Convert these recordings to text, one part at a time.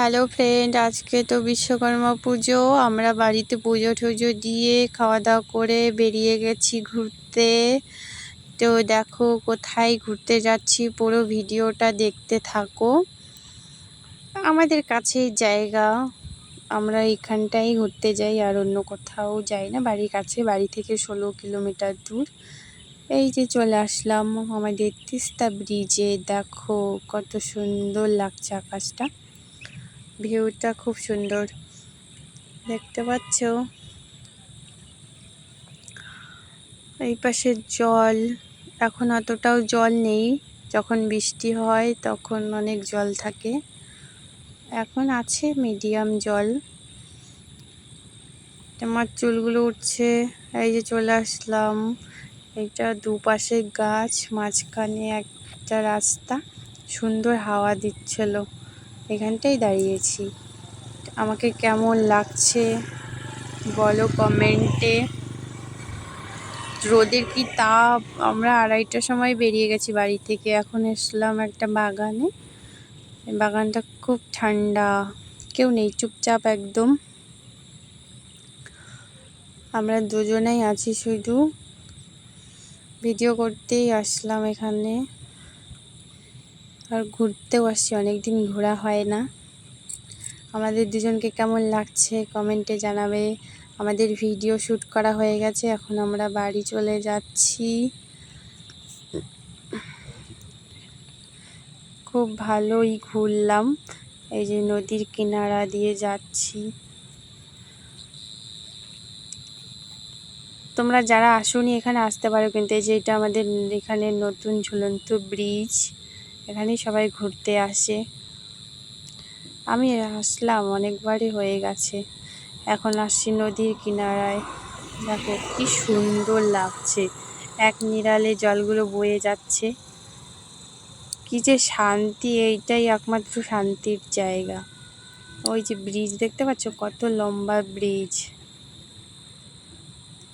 Hello friend আজকে তো বিশ্বকর্মা পুজো। আমরা বাড়িতে পুজো টুজো দিয়ে খাওয়া দাওয়া করে বেরিয়ে গেছি ঘুরতে। তো দেখো, কোথায় ঘুরতে যাচ্ছি পুরো ভিডিওটা দেখতে থাকো। আমাদের কাছেই জায়গা। আমরা এখানটাই ঘুরতে যাই আর অন্য কোথাও যাই না। বাড়ির কাছে, বাড়ি থেকে ষোলো কিলোমিটার দূর। এই যে চলে আসলাম আমাদের তিস্তা ব্রিজে। দেখো, কত সুন্দর লাগছে আকাশটা। ভিউটা খুব সুন্দর। দেখতে পাচ্ছ? এই পাশে জল। এখন অতটাও জল নেই। যখন বৃষ্টি হয়, তখন অনেক জল থাকে। এখন আছে মিডিয়াম জল। আমার চুলগুলো উঠছে। এই যে চলে আসলাম। এটা দুপাশে গাছ, মাঝখানে একটা রাস্তা। সুন্দর হাওয়া দিচ্ছিল। এখানটাই দাঁড়িয়েছি। আমাকে কেমন লাগছে? বলো কমেন্টে। রোদের কি তাপ? আমরা আড়াইটার সময় বেরিয়ে গেছি বাড়ি থেকে। এখন এসলাম একটা বাগানে। বাগানটা খুব ঠান্ডা। কেউ নেই, চুপচাপ একদম। আমরা দুজনেই আছি শুধু। ভিডিও করতেই আসলাম এখানে। আর ঘুরতেও আসছি, অনেকদিন ঘোরা হয় না। আমাদের দুজনকে কেমন লাগছে কমেন্টে জানাবে। আমাদের ভিডিও শ্যুট করা হয়ে গেছে, এখন আমরা বাড়ি চলে যাচ্ছি। খুব ভালোই ঘুরলাম, এই যে নদীর কিনারা দিয়ে যাচ্ছি। তোমরা যারা আসোনি এখানে আসতে পারো, কিন্তু এই যে এটা আমাদের এখানে নতুন ঝুলন্ত ব্রিজ এখানেই সবাই ঘুরতে আসে। আমি আসলাম, অনেকবারই হয়ে গেছে। এখন আসছি নদীর কিনারায়। দেখো কি সুন্দর লাগছে। এক নিরালে জলগুলো বয়ে যাচ্ছে। কি যে শান্তি, এইটাই একমাত্র শান্তির জায়গা। ওই যে ব্রিজ দেখতে পাচ্ছ? কত লম্বা ব্রিজ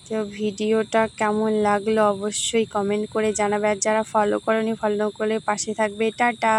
তো ভিডিওটা কেমন লাগল অবশ্যই কমেন্ট করে জানাবে। আর যারা ফলো করনি ফলো করে পাশে থাকবে। টাটা!